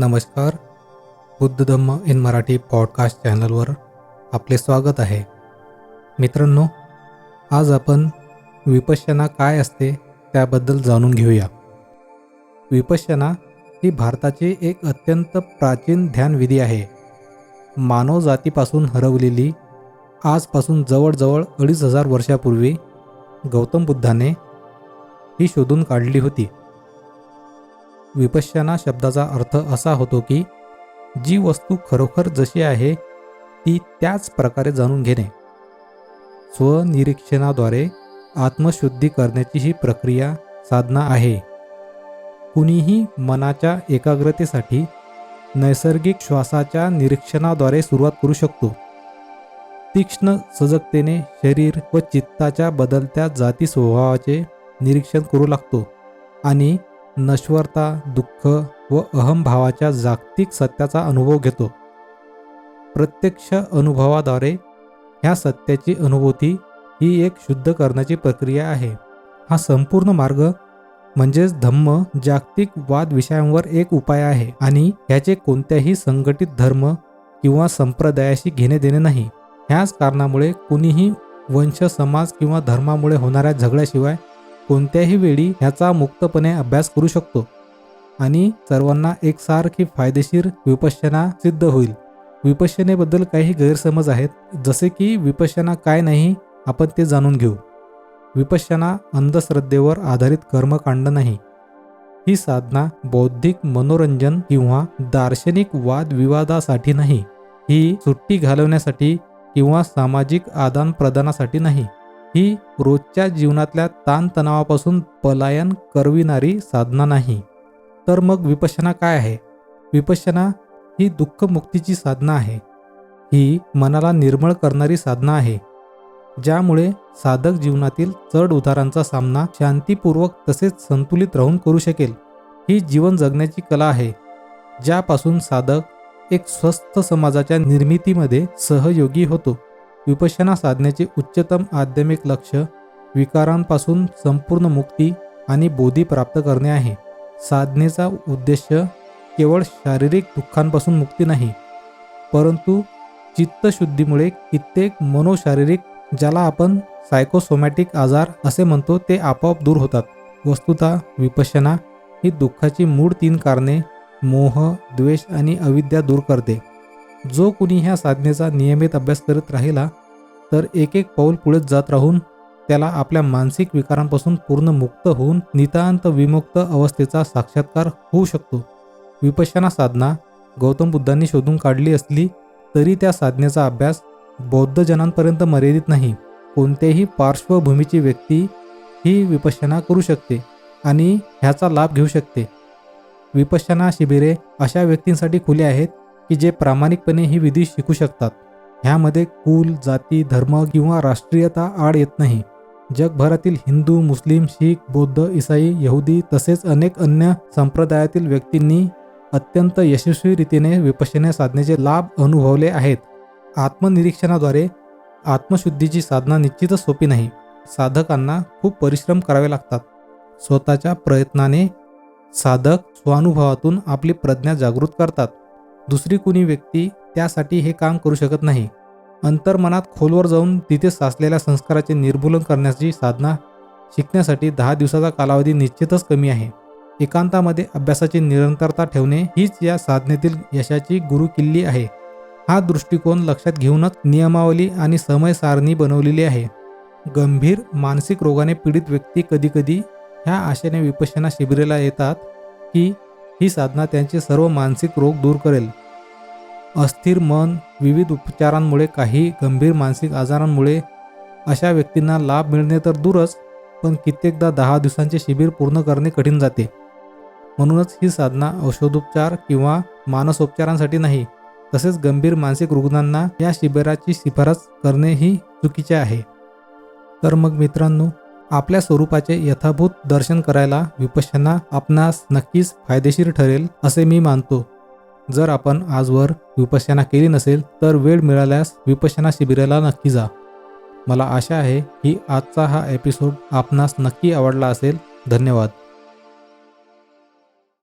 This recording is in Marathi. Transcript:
नमस्कार. बुद्ध धम्म इन मराठी पॉडकास्ट चॅनलवर आपले स्वागत आहे. मित्रांनो आज आपण विपश्यना काय असते त्याबद्दल जाणून घेऊया. विपश्यना ही भारताची एक अत्यंत प्राचीन ध्यानविधी आहे. मानव जातीपासून हरवलेली आजपासून जवळजवळ अडीच हजार वर्षापूर्वी गौतम बुद्धाने ही शोधून काढली होती. विपश्यना शब्दाचा अर्थ असा होतो की जी वस्तू खरोखर जशी आहे ती त्याच प्रकारे जाणून घेणे. स्वनिरीक्षणाद्वारे आत्मशुद्धी करण्याची ही प्रक्रिया साधना आहे. कुणीही मनाच्या एकाग्रतेसाठी नैसर्गिक श्वासाच्या निरीक्षणाद्वारे सुरुवात करू शकतो. तीक्ष्ण सजगतेने शरीर व चित्ताच्या बदलत्या जाती स्वभावाचे निरीक्षण करू लागतो आणि नश्वरता दुःख व अहमभावाच्या जागतिक सत्याचा अनुभव घेतो. प्रत्यक्ष अनुभवाद्वारे ह्या सत्याची अनुभूती ही एक शुद्ध करण्याची प्रक्रिया आहे. हा संपूर्ण मार्ग म्हणजेच धम्म जागतिक वाद विषयांवर एक उपाय आहे आणि ह्याचे कोणत्याही संघटित धर्म किंवा संप्रदायाशी घेणे देणे नाही. ह्याच कारणामुळे कुणीही वंश समाज किंवा धर्मामुळे होणाऱ्या झगड्याशिवाय कोणत्याही वेळी ह्याचा मुक्तपणे अभ्यास करू शकतो. आणि सर्वांना एकसारखी फायदेशीर विपश्यना सिद्ध होईल. विपश्यनेबद्दल काही गैरसमज आहेत जसे की विपश्यना काय नाही आपण ते जाणून घेऊ. विपश्यना अंधश्रद्धेवर आधारित कर्मकांड नाही. ही साधना बौद्धिक मनोरंजन किंवा दार्शनिक वादविवादासाठी नाही. ही सुट्टी घालवण्यासाठी किंवा सामाजिक आदानप्रदानासाठी नाही. ही रोजच्या जीवनातल्या ताणतणावापासून पलायन करविणारी साधना नाही. तर मग विपश्यना काय आहे? विपश्यना ही दुःखमुक्तीची साधना आहे. ही मनाला निर्मळ करणारी साधना आहे. ज्यामुळे साधक जीवनातील चढ उतारांचा सामना शांतीपूर्वक तसेच संतुलित राहून करू शकेल. ही जीवन जगण्याची कला आहे ज्यापासून साधक एक स्वस्थ समाजाच्या निर्मितीमध्ये सहयोगी होतो. विपश्यना साधण्याचे उच्चतम आध्यात्मिक लक्ष विकारांपासून संपूर्ण मुक्ती आणि बोधी प्राप्त करणे आहे. साधनेचा उद्देश केवळ शारीरिक दुःखांपासून मुक्ती नाही परंतु चित्तशुद्धीमुळे कित्येक मनोशारीरिक ज्याला आपण सायकोसोमॅटिक आजार असे म्हणतो ते आपोआप दूर होतात. वस्तुता विपश्यना ही दुःखाची मूळ तीन कारणे मोह द्वेष आणि अविद्या दूर करते. जो कुणी ह्या साधनेचा नियमित अभ्यास करत राहिला तर एक एक पाऊल पुढे जात राहून त्याला आपल्या मानसिक विकारांपासून पूर्ण मुक्त होऊन नितांत विमुक्त अवस्थेचा साक्षात्कार होऊ शकतो. विपश्यना साधना गौतम बुद्धांनी शोधून काढली असली तरी त्या साधनेचा अभ्यास बौद्ध जनांपर्यंत मर्यादित नाही. कोणत्याही पार्श्वभूमीची व्यक्ती ही विपश्यना करू शकते आणि ह्याचा लाभ घेऊ शकते. विपश्यना शिबिरे अशा व्यक्तींसाठी खुले आहेत की जे प्रामाणिकपणे ही विधी शिकू शकतात. ह्यामध्ये कुल जाती धर्म किंवा राष्ट्रीयता आड येत नाही. जगभरातील हिंदू मुस्लिम शीख बौद्ध इसाई यहुदी तसेच अनेक अन्य संप्रदायातील व्यक्तींनी अत्यंत यशस्वी रीतीने विपश्यना साधनेचे लाभ अनुभवले आहेत. आत्मनिरीक्षणाद्वारे आत्मशुद्धीची साधना निश्चितच सोपी नाही. साधकांना खूप परिश्रम करावे लागतात. स्वतःच्या प्रयत्नाने साधक स्वानुभवातून आपली प्रज्ञा जागृत करतात. दुसरी कुणी व्यक्ती त्यासाठी हे काम करू शकत नाही. अंतर्मनात खोलवर जाऊन तिथे साचलेल्या संस्काराचे निर्मूलन करण्याची साधना शिकण्यासाठी दहा दिवसाचा कालावधी निश्चितच कमी आहे. एकांतामध्ये अभ्यासाची निरंतरता ठेवणे हीच या साधनेतील यशाची गुरुकिल्ली आहे. हा दृष्टिकोन लक्षात घेऊनच नियमावली आणि समय सारणी बनवलेली आहे. गंभीर मानसिक रोगाने पीडित व्यक्ती कधीकधी ह्या आशेने विपश्यना शिबिरेला येतात की ही साधना त्यांचे सर्व मानसिक रोग दूर करेल. अस्थिर मन विविध उपचारांमुळे काही गंभीर मानसिक आजारांमुळे अशा व्यक्तींना लाभ मिळणे तर दूरच पण कित्येकदा दहा दिवसांचे शिबिर पूर्ण करणे कठीण जाते. म्हणूनच ही साधना औषधोपचार किंवा मानसोपचारांसाठी नाही तसेच गंभीर मानसिक रुग्णांना या शिबिराची शिफारस करणे ही चुकीचे आहे. तर मग मित्रांनो आपल्या स्वरूपाचे यथाभूत दर्शन करायला विपश्यना आपणास नक्कीच फायदेशीर ठरेल असे मी मानतो. जर आपण आजवर विपश्यना केली नसेल तर वेळ मिळाल्यास विपश्यना शिबिराला नक्की जा. मला आशा आहे की आजचा हा एपिसोड आपणास नक्की आवडला असेल. धन्यवाद.